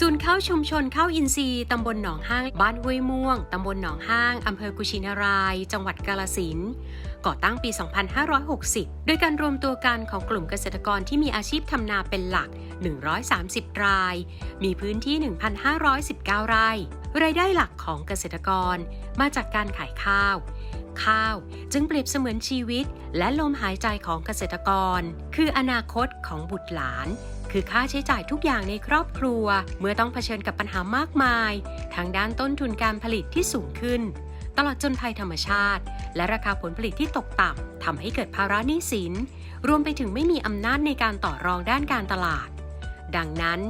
ศูนย์ข้าวชุมชนข้าวอินทรีย์ตำบลหนองห้าง บ้านห้วยม่วง ตำบลหนองห้าง อำเภอกุชินาราย จังหวัดกาลสินก่อตั้งปี 2560 โดยการรวมตัวกันของกลุ่มเกษตรกรที่มีอาชีพทำนาเป็นหลัก 130 ราย มีพื้นที่ 1,519 ไร่ รายได้หลักของเกษตรกรมาจากการขายข้าว ข้าวจึงเปรียบเสมือนชีวิต และลมหายใจของเกษตรกร คืออนาคตของบุตรหลาน คือค่าใช้จ่ายทุกอย่างในครอบครัว เมื่อต้องเผชิญกับปัญหามากมาย ทางด้านต้นทุนการผลิตที่สูงขึ้น ตลอดจนภัยธรรมชาติ และราคาผลผลิตที่ตกต่ำทำให้เกิดภาระหนี้สิน รวมไปถึงไม่มีอำนาจในการต่อรองด้านการตลาด ดังนั้น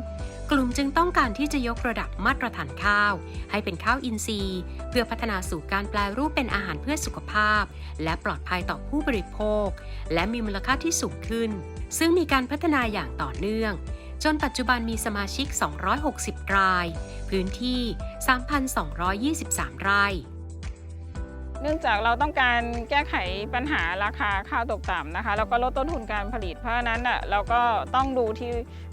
กลุ่มจึงต้องการที่จะยกระดับมาตรฐานข้าว ให้เป็นข้าวอินทรีย์ เพื่อพัฒนาสู่การแปลรูปเป็นอาหารเพื่อสุขภาพ และปลอดภัยต่อผู้บริโภค และมีมูลค่าที่สูงขึ้น ซึ่งมีการพัฒนาอย่างต่อเนื่อง จนปัจจุบันมีสมาชิก 260 ราย พื้นที่ 3,223 ไร่ เนื่องจากเราต้องการแก้ไขปัญหาราคาข้าวตกต่ำนะคะแล้วก็ลดต้นทุนการผลิตเพราะนั้นอะเราก็ต้องดูที่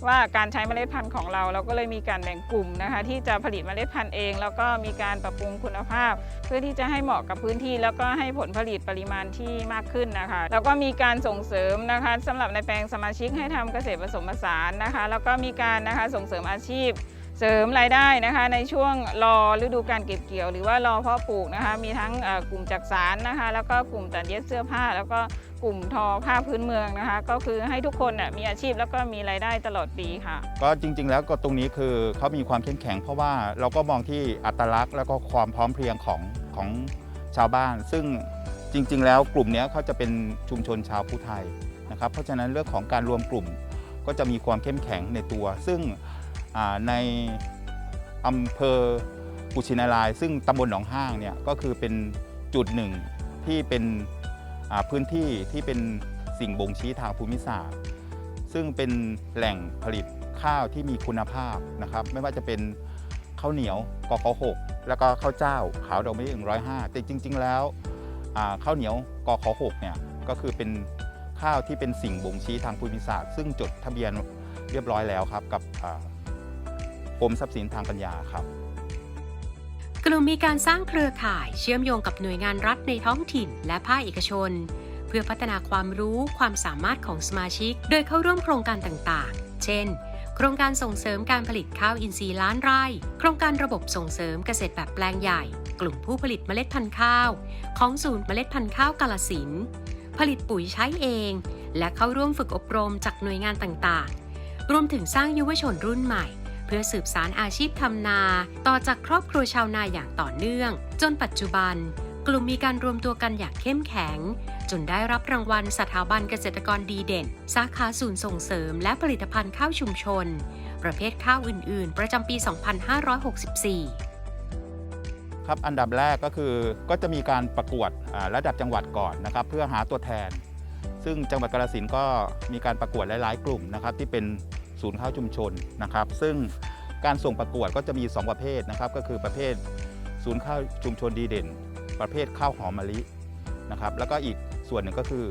ว่าการใช้เมล็ดพันธุ์ของเรา เราก็เลยมีการแบ่งกลุ่มนะคะ ที่จะผลิตเมล็ดพันธุ์เอง แล้วก็มีการปรับปรุงคุณภาพ เพื่อที่จะให้เหมาะกับพื้นที่ แล้วก็ให้ผลผลิตปริมาณที่มากขึ้นนะคะ แล้วก็มีการส่งเสริมนะคะสำหรับในแปลงสมาชิกให้ทำเกษตรผสมผสานนะคะ แล้วก็มีการนะคะส่งเสริมอาชีพ เสริมรายได้นะคะในช่วงรอฤดูการเก็บเกี่ยว หรือว่ารอเพาะปลูกนะคะมีทั้งกลุ่มจักสารนะคะ แล้วก็กลุ่มตัดเย็บเสื้อผ้า แล้วก็กลุ่มทอผ้าพื้นเมืองนะคะ ก็คือให้ทุกคนมีอาชีพแล้วก็มีรายได้ตลอดปีค่ะ ก็จริง ๆ แล้วก็ตรงนี้คือเขามีความเข้มแข็ง เพราะว่าเราก็มองที่อัตลักษณ์แล้วก็ความพร้อมเพรียงของของชาวบ้าน ซึ่งจริง ๆ แล้วกลุ่มนี้เขาจะเป็นชุมชนชาวผู้ไทยนะครับเพราะฉะนั้นเรื่องของการรวมกลุ่มก็จะมีความเข้มแข็งในตัว ซึ่ง ในอำเภอกุชินาราย ซึ่งตำบลหนองห้างเนี่ยก็คือเป็นจุดหนึ่งที่เป็นพื้นที่ที่เป็นสิ่งบ่งชี้ทางภูมิศาสตร์ ซึ่งเป็นแหล่งผลิตข้าวที่มีคุณภาพนะครับ ไม่ว่าจะเป็นข้าวเหนียวกอขหกแล้วก็ข้าวเจ้าขาวดอกไม้หนึ่งร้อยห้าแต่จริง ๆ แล้วข้าวเหนียวกอขหกเนี่ยก็คือเป็นข้าวที่เป็นสิ่งบ่งชี้ทางภูมิศาสตร์ ซึ่งจดทะเบียนเรียบร้อยแล้วครับกับ กรมทรัพย์สินทางปัญญาครับกลุ่มมีการสร้างเครือข่ายเชื่อมโยงกับหน่วยงานรัฐในท้องถิ่น และภาคเอกชน เพื่อพัฒนาความรู้ความสามารถของสมาชิก โดยเข้าร่วมโครงการต่างๆ เช่น โครงการส่งเสริมการผลิตข้าวอินทรีย์ล้านไร่ โครงการระบบส่งเสริมเกษตรแบบแปลงใหญ่ กลุ่มผู้ผลิตเมล็ดพันธุ์ข้าว ของศูนย์เมล็ดพันธุ์ข้าวกาลสินผลิตปุ๋ยใช้เอง และเข้าร่วมฝึกอบรมจากหน่วยงานต่างๆ รวมถึงสร้างเยาวชนรุ่นใหม่ พื่อสืบสารอาชีพทำนา ต่อจากครอบครัวชาวนาอย่างต่อเนื่อง จนปัจจุบัน กลุ่มมีการรวมตัวกันอย่างเข้มแข็ง จนได้รับรางวัลสถาบันเกษตรกรดีเด่น สาขาศูนย์ส่งเสริม และผลิตภัณฑ์ข้าวชุมชน ประเภทข้าวอื่น ๆ ประจำปี 2564ครับอันดับแรกก็คือก็จะมีการประกวดระดับจังหวัดก่อนนะครับเพื่อหาตัวแทน ซึ่งจังหวัดกาฬสินธุ์ก็มีการประกวดหลาย ๆ กลุ่มนะครับที่เป็น ศูนย์ข้าวชุมชนนะครับ ซึ่งการส่งประกวดก็จะมี 2 ประเภทนะครับ ก็คือประเภทศูนย์ข้าวชุมชนดีเด่น ประเภทข้าวหอมมะลินะครับ แล้วก็อีกส่วนหนึ่งก็คือ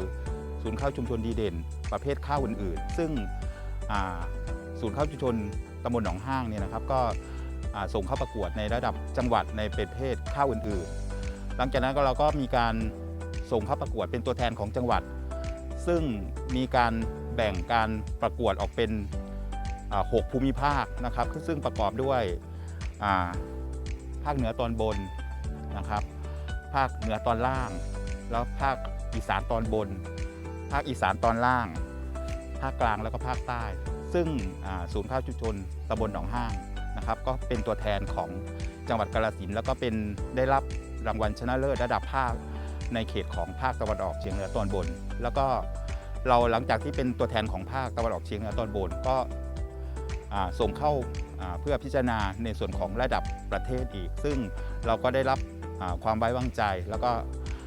ศูนย์ข้าวชุมชนดีเด่น ประเภทข้าวอื่นๆ ซึ่งศูนย์ข้าวชุมชนตำบลหนองห้างเนี่ยนะครับ ก็ส่งเข้าประกวดในระดับจังหวัดในประเภทข้าวอื่นๆ หลังจากนั้นก็เราก็มีการส่งเข้าประกวดเป็นตัวแทนของจังหวัด ซึ่งมีการแบ่งการประกวดออกเป็น อ่าหกภูมิภาคนะครับ ซึ่งประกอบด้วยภาคเหนือตอนบนนะครับ ภาคเหนือตอนล่าง แล้วภาคอีสานตอนบน ภาคอีสานตอนล่าง ภาคกลางแล้วก็ภาคใต้ ซึ่งศูนย์ข้าวชุมชนตำบลหนองห้างนะครับ ก็เป็นตัวแทนของจังหวัดกาฬสินแล้วก็เป็นได้รับรางวัลชนะเลิศระดับภาคในเขตของภาคตะวันออกเฉียงเหนือตอนบน แล้วก็เราหลังจากที่เป็นตัวแทนของภาคตะวันออกเฉียงเหนือตอนบน ก็ ส่งเข้าเพื่อพิจารณาในส่วนของระดับประเทศอีก ซึ่งเราก็ได้รับความไว้วางใจ แล้วก็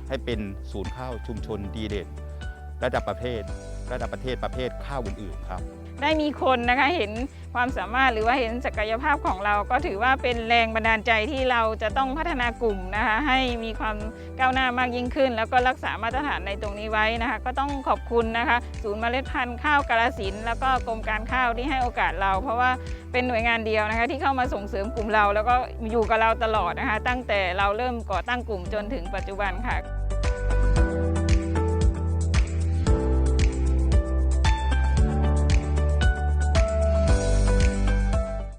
ให้เป็นศูนย์ข้าวชุมชนดีเด่นระดับประเทศ ระดับประเทศประเภทข้าวอื่นๆครับ ได้มีคนนะคะเห็นความสามารถหรือว่าเห็นศักยภาพของเรา ก็ถือว่าเป็นแรงบันดาลใจที่เราจะต้องพัฒนากลุ่มนะคะให้มีความก้าวหน้ามากยิ่งขึ้น แล้วก็รักษามาตรฐานในตรงนี้ไว้นะคะ ก็ต้องขอบคุณนะคะ ศูนย์เมล็ดพันธุ์ข้าวกาลสินแล้วก็กรมการข้าวที่ให้โอกาสเรา เพราะว่าเป็นหน่วยงานเดียวนะคะ ที่เข้ามาส่งเสริมกลุ่มเรา แล้วก็อยู่กับเราตลอดนะคะ ตั้งแต่เราเริ่มก่อตั้งกลุ่มจนถึงปัจจุบันค่ะ